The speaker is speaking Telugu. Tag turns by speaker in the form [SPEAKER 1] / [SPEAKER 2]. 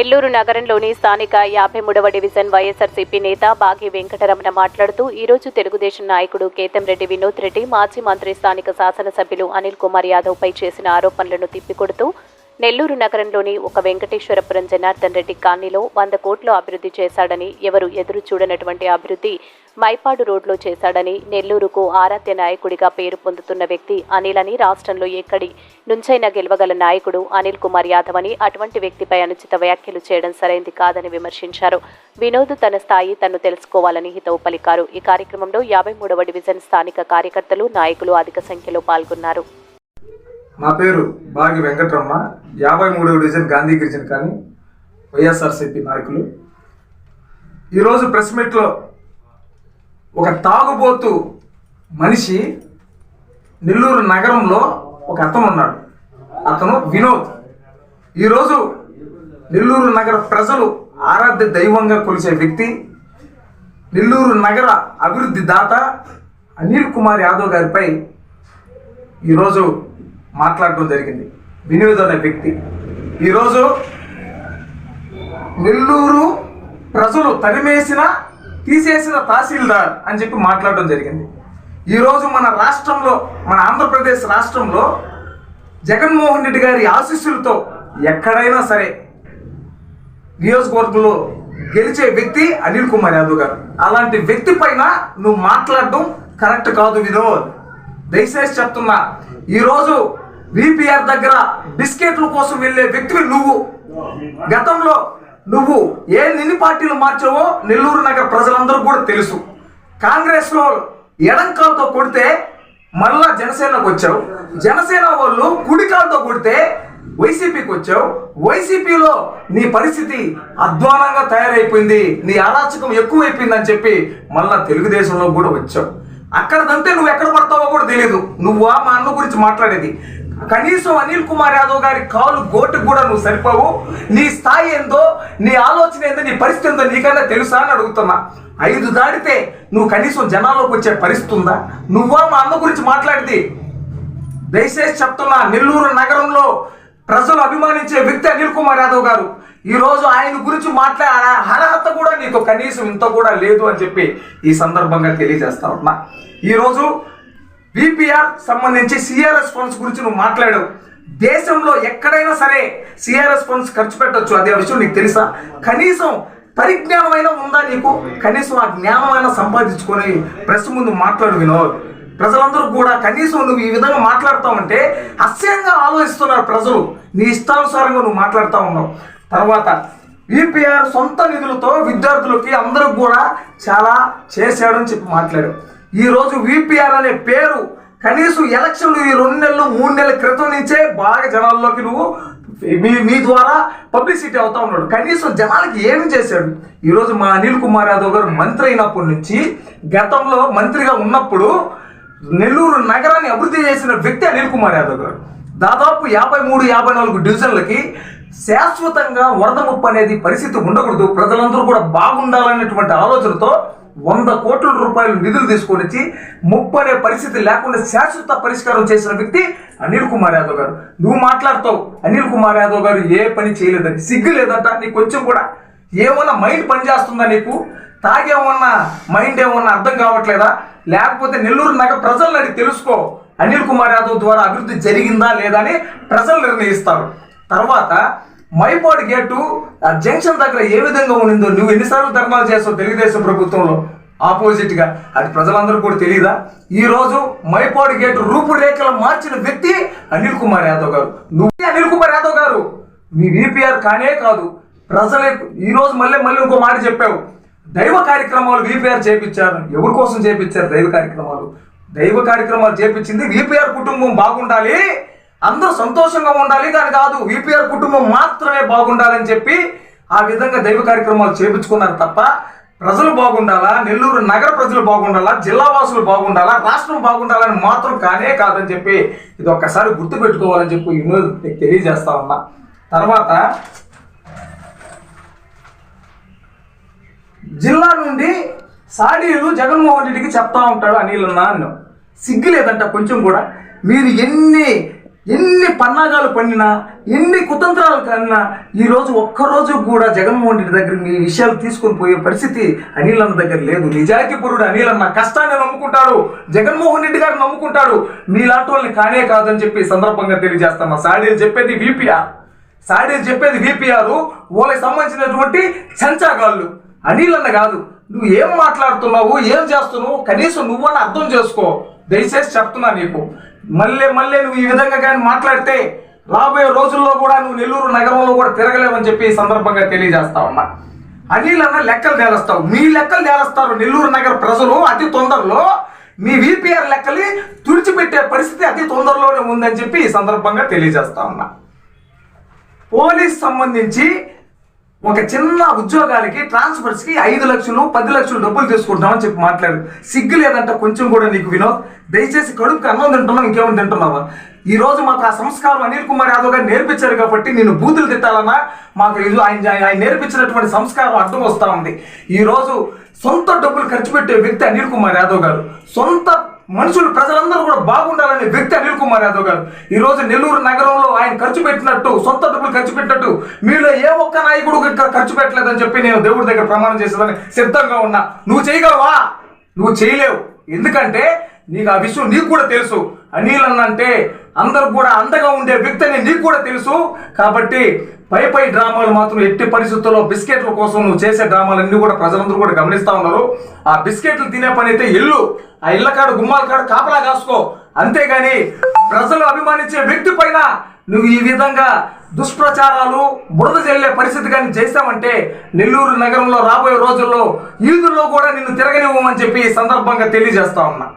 [SPEAKER 1] నెల్లూరు నగరంలోని స్థానిక యాభై మూడవ డివిజన్ వైఎస్ఆర్సీపీ నేత బాగి వెంకటరమణ మాట్లాడుతూ ఈ రోజు తెలుగుదేశం నాయకుడు కేతంరెడ్డి వినోద్ రెడ్డి మాజీ మంత్రి స్థానిక శాసనసభ్యులు అనిల్ కుమార్ యాదవ్ పై చేసిన ఆరోపణలను తిప్పికొడుతూ నెల్లూరు నగరంలోని ఒక వెంకటేశ్వరపురం జనార్దన్ రెడ్డి కాలనీలో వంద కోట్లు అభివృద్ధి చేశాడని ఎవరు ఎదురు చూడనటువంటి అభివృద్ధి మైపాడు రోడ్లో చేశాడని నెల్లూరుకు ఆరాధ్య నాయకుడిగా పేరు పొందుతున్న వ్యక్తి అనిల్ అని రాష్ట్రంలో ఎక్కడి నుంచైనా గెలవగల నాయకుడు అనిల్ కుమార్ యాదవ్ అని అటువంటి వ్యక్తిపై అనుచిత వ్యాఖ్యలు చేయడం సరైంది కాదని విమర్శించారు. వినోద్ తన స్థాయి తను తెలుసుకోవాలని హితవు పలికారు. ఈ కార్యక్రమంలో యాభై మూడవ డివిజన్ స్థానిక కార్యకర్తలు నాయకులు అధిక సంఖ్యలో పాల్గొన్నారు.
[SPEAKER 2] నా పేరు బాగి వెంకటరమణ. యాభై మూడవ డివిజన్ గాంధీ గిరిజన కానీ వైఎస్ఆర్సీపీ నాయకులు. ఈరోజు ప్రెస్ మీట్లో ఒక తాగుబోతు మనిషి నెల్లూరు నగరంలో ఒక అతను ఉన్నాడు. అతను వినోద్. ఈరోజు నెల్లూరు నగర ప్రజలు ఆరాధ్య దైవంగా కొలిచే వ్యక్తి నెల్లూరు నగర అభివృద్ధి దాత అనిల్ కుమార్ యాదవ్ గారిపై ఈరోజు మాట్లాడటం జరిగింది. వినోద్ అనే వ్యక్తి. ఈరోజు నెల్లూరు ప్రజలు తరిమేసిన తీసేసిన తహసీల్దార్ అని చెప్పి మాట్లాడడం జరిగింది. ఈరోజు మన రాష్ట్రంలో మన ఆంధ్రప్రదేశ్ రాష్ట్రంలో జగన్మోహన్ రెడ్డి గారి ఆశీస్సులతో ఎక్కడైనా సరే నియోజకవర్గంలో గెలిచే వ్యక్తి అనిల్ కుమార్ యాదవ్ గారు. అలాంటి వ్యక్తి పైన నువ్వు మాట్లాడడం కరెక్ట్ కాదు వినోద్. దయచేసి చెప్తున్నా ఈరోజు విపిఆర్ దగ్గర బిస్కెట్ల కోసం వెళ్ళే వ్యక్తివి నువ్వు. గతంలో నువ్వు ఏ నిన్ని పార్టీలు మార్చావో నెల్లూరు నగర ప్రజలందరూ కూడా తెలుసు. కాంగ్రెస్లో ఎడంకాలతో కొడితే మళ్ళా జనసేనకు వచ్చావు. జనసేన వాళ్ళు కుడికాలతో కొడితే వైసీపీకి వచ్చావు. వైసీపీలో నీ పరిస్థితి అధ్వానంగా తయారైపోయింది. నీ అరాచకం ఎక్కువైపోయింది అని చెప్పి మళ్ళా తెలుగుదేశంలో కూడా వచ్చావు. అక్కడదంటే నువ్వు ఎక్కడ పడతావో కూడా తెలియదు నువ్వా మా అన్న గురించి మాట్లాడేది. కనీసం అనిల్ కుమార్ యాదవ్ గారి కాలు గోటుకు కూడా నువ్వు సరిపోవు. నీ స్థాయి ఏందో నీ ఆలోచన ఏందో నీ పరిస్థితి ఏందో నీకన్నా తెలుసా అని అడుగుతున్నా. ఐదు దాటితే నువ్వు కనీసం జనాల్లోకి వచ్చే పరిస్థితి ఉందా? నువ్వా మా అన్న గురించి మాట్లాడితే? దయచేసి చెప్తున్నా నెల్లూరు నగరంలో ప్రజలు అభిమానించే వ్యక్తి అనిల్ కుమార్ యాదవ్ గారు. ఈరోజు ఆయన గురించి మాట్లాడే అర్హత కూడా నీకు కనీసం ఇంత కూడా లేదు అని చెప్పి ఈ సందర్భంగా తెలియజేస్తా ఉన్నా. ఈరోజు విపిఆర్ సంబంధించి సిఆర్ఎస్ ఫండ్స్ గురించి నువ్వు మాట్లాడావు దేశంలో ఎక్కడైనా సరే సిఆర్ఎస్ ఫండ్స్ ఖర్చు పెట్టొచ్చు. అదే విషయం నీకు తెలుసా? కనీసం పరిజ్ఞానమైన ఉందా నీకు? కనీసం ఆ జ్ఞానమైన సంపాదించుకొని ప్రెస్ ముందు మాట్లాడు వినోద్. ప్రజలందరూ కూడా కనీసం నువ్వు ఈ విధంగా మాట్లాడుతావంటే అస్యంగా ఆలోచిస్తున్నారు ప్రజలు. నీ ఇష్టానుసారంగా నువ్వు మాట్లాడుతూ ఉన్నావు. తర్వాత విపిఆర్ సొంత నిధులతో విద్యార్థులకి అందరూ కూడా చాలా చేశాడని చెప్పి మాట్లాడాడు ఈరోజు విపిఆర్ అనే పేరు కనీసం ఎలక్షన్లు ఈ రెండు నెలలు మూడు నెలల క్రితం నుంచే బాగా జనాల్లోకి నువ్వు మీ మీ ద్వారా పబ్లిసిటీ అవుతా ఉన్నాడు. కనీసం జనాలకి ఏమి చేశాడు? ఈరోజు మా అనిల్ కుమార్ యాదవ్ గారు మంత్రి అయినప్పటి నుంచి గతంలో మంత్రిగా ఉన్నప్పుడు నెల్లూరు నగరాన్ని అభివృద్ధి చేసిన వ్యక్తి అనిల్ కుమార్ యాదవ్ గారు. దాదాపు యాభై మూడు యాభై నాలుగు డివిజన్లకి శాశ్వతంగా వరద ముప్పు అనేది పరిస్థితి ఉండకూడదు. ప్రజలందరూ కూడా బాగుండాలనేటువంటి ఆలోచనతో వంద కోట్ల రూపాయలు నిధులు తీసుకొని వచ్చి ముప్పు అనే పరిస్థితి లేకుండా శాశ్వత పరిష్కారం చేసిన వ్యక్తి అనిల్ కుమార్ యాదవ్ గారు. నువ్వు మాట్లాడతావు అనిల్ కుమార్ యాదవ్ గారు ఏ పని చేయలేదని. సిగ్గు లేదంట నీకు కొంచెం కూడా ఏమన్నా మైండ్ పనిచేస్తుందా నీకు? తాగేమన్నా మైండ్ ఏమన్నా అర్థం కావట్లేదా? లేకపోతే నెల్లూరు నగర ప్రజలను అడిగి తెలుసుకో అనిల్ కుమార్ యాదవ్ ద్వారా అభివృద్ధి జరిగిందా లేదా అని ప్రజలు నిర్ణయిస్తారు. తర్వాత మైపాడు గేటు ఆ జంక్షన్ దగ్గర ఏ విధంగా ఉండిందో నువ్వు ఎన్నిసార్లు ధర్నాలు చేస్తావు తెలుగుదేశం ప్రభుత్వంలో? ఆపోజిట్గా. అది ప్రజలందరూ కూడా తెలియదా ఈ రోజు మైపాడు గేటు రూపురేఖలు మార్చిన వ్యక్తి అనిల్ కుమార్ యాదవ్ గారు. నువ్వే అనిల్ కుమార్ యాదవ్ గారు. మీ విపిఆర్ కానే కాదు. ప్రజలే ఈ రోజు మళ్ళీ మళ్ళీ ఇంకో మాట చెప్పావు. దైవ కార్యక్రమాలు విపిఆర్ చేపించారు. ఎవరి కోసం చేపించారు దైవ కార్యక్రమాలు? దైవ కార్యక్రమాలు చేపించింది విపిఆర్ కుటుంబం బాగుండాలి. అందరూ సంతోషంగా ఉండాలి. కానీ కాదు విపిఆర్ కుటుంబం మాత్రమే బాగుండాలని చెప్పి ఆ విధంగా దైవ కార్యక్రమాలు చేపించుకున్నారు తప్ప ప్రజలు బాగుండాలా? నెల్లూరు నగర ప్రజలు బాగుండాలా? జిల్లా వాసులు బాగుండాలా? రాష్ట్రం బాగుండాలని మాత్రం కానే కాదని చెప్పి ఇది ఒక్కసారి గుర్తు పెట్టుకోవాలని చెప్పి ఈరోజు తెలియజేస్తా ఉన్నా. తర్వాత జిల్లా నుండి సాడీలు జగన్మోహన్ రెడ్డికి చెప్తా ఉంటాడు అనిల్ అన్న సిగ్గు లేదంట కొంచెం కూడా. మీరు ఎన్ని ఎన్ని పన్నాగాలు పన్నినా ఎన్ని కుతంత్రాలు కన్నా ఈరోజు ఒక్కరోజు కూడా జగన్మోహన్ రెడ్డి దగ్గర మీ విషయాలు తీసుకొని పోయే పరిస్థితి అనిల్ అన్న దగ్గర లేదు. నిజాయితీపరుడు అనిల్ అన్న కష్టాన్ని నమ్ముకుంటాడు. జగన్మోహన్ రెడ్డి గారు నమ్ముకుంటాడు. మీలాంటి వాళ్ళని కానే కాదని చెప్పి సందర్భంగా తెలియజేస్తాను సాడీలు చెప్పేది వీపీఆర్. సాడీలు చెప్పేది వీపీఆర్. వాళ్ళకి సంబంధించినటువంటి చెంచాగాళ్ళు. అనిల్ అన్న కాదు. నువ్వు ఏం మాట్లాడుతున్నావు? ఏం చేస్తున్నావు? కనీసం నువ్వని అర్థం చేసుకో. దయచేసి చెప్తున్నా నీకు. మళ్ళీ మళ్ళీ నువ్వు ఈ విధంగా కానీ మాట్లాడితే రాబోయే రోజుల్లో కూడా నువ్వు నెల్లూరు నగరంలో కూడా తిరగలేవని చెప్పి ఈ సందర్భంగా తెలియజేస్తా ఉన్నా. అనిల్ అన్న లెక్కలు తేలుస్తావు. మీ లెక్కలు తేలుస్తారు నెల్లూరు నగర ప్రజలు అతి తొందరలో. మీ విపిఆర్ లెక్కలు తుడిచిపెట్టే పరిస్థితి అతి తొందరలోనే ఉందని చెప్పి ఈ సందర్భంగా తెలియజేస్తా ఉన్నా. పోలీస్ సంబంధించి ఒక చిన్న ఉద్యోగాలకి ట్రాన్స్ఫర్స్కి ఐదు లక్షలు పది లక్షలు డబ్బులు తీసుకుంటామని చెప్పి మాట్లాడు. సిగ్గు లేదంట కొంచెం కూడా నీకు వినోద్. దయచేసి కడుపుకి అన్నం తింటున్నావు? ఇంకేమైనా తింటున్నావా? ఈ రోజు మాకు ఆ సంస్కారం అనిల్ కుమార్ యాదవ్ గారు నేర్పించారు కాబట్టి నేను బూతులు తిట్టాలన్నా మాకు ఇది ఆయన ఆయన నేర్పించినటువంటి సంస్కారం అర్థం వస్తూ ఉంది ఈరోజు సొంత డబ్బులు ఖర్చు పెట్టే వ్యక్తి అనిల్ కుమార్ యాదవ్ గారు. సొంత మనుషులు ప్రజలందరూ కూడా బాగుండాలని వ్యక్తి అనిల్ కుమార్ యాదవ్ గారు. ఈ రోజు నెల్లూరు నగరంలో ఆయన ఖర్చు పెట్టినట్టు సొంత డబ్బులు ఖర్చు పెట్టినట్టు మీలో ఏ ఒక్క నాయకుడు ఖర్చు పెట్టలేదని చెప్పి నేను దేవుడి దగ్గర ప్రమాణం చేసేదని సిద్ధంగా ఉన్నా. నువ్వు చేయగలవా? నువ్వు చేయలేవు. ఎందుకంటే నీకు ఆ విషయం నీకు కూడా తెలుసు. అనిల్ అన్న అంటే అందరూ కూడా అండగా ఉండే వ్యక్తి అని నీకు కూడా తెలుసు. కాబట్టి పై పై డ్రామాలు మాత్రం ఎట్టి పరిస్థితుల్లో బిస్కెట్ల కోసం నువ్వు చేసే డ్రామాలన్నీ కూడా ప్రజలందరూ కూడా గమనిస్తూ ఉన్నారు. ఆ బిస్కెట్లు తినే పని అయితే ఇల్లు ఆ ఇళ్ళ కాడు గుమ్మాల కాడు కాపలా కాసుకో. అంతేగాని ప్రజలు అభిమానించే వ్యక్తి పైన నువ్వు ఈ విధంగా దుష్ప్రచారాలు బురద చెల్లే పరిస్థితి కానీ చేశామంటే నెల్లూరు నగరంలో రాబోయే రోజుల్లో ఈదుల్లో కూడా నిన్ను తిరగనివ్వమని చెప్పి ఈ సందర్భంగా తెలియజేస్తా ఉన్నా.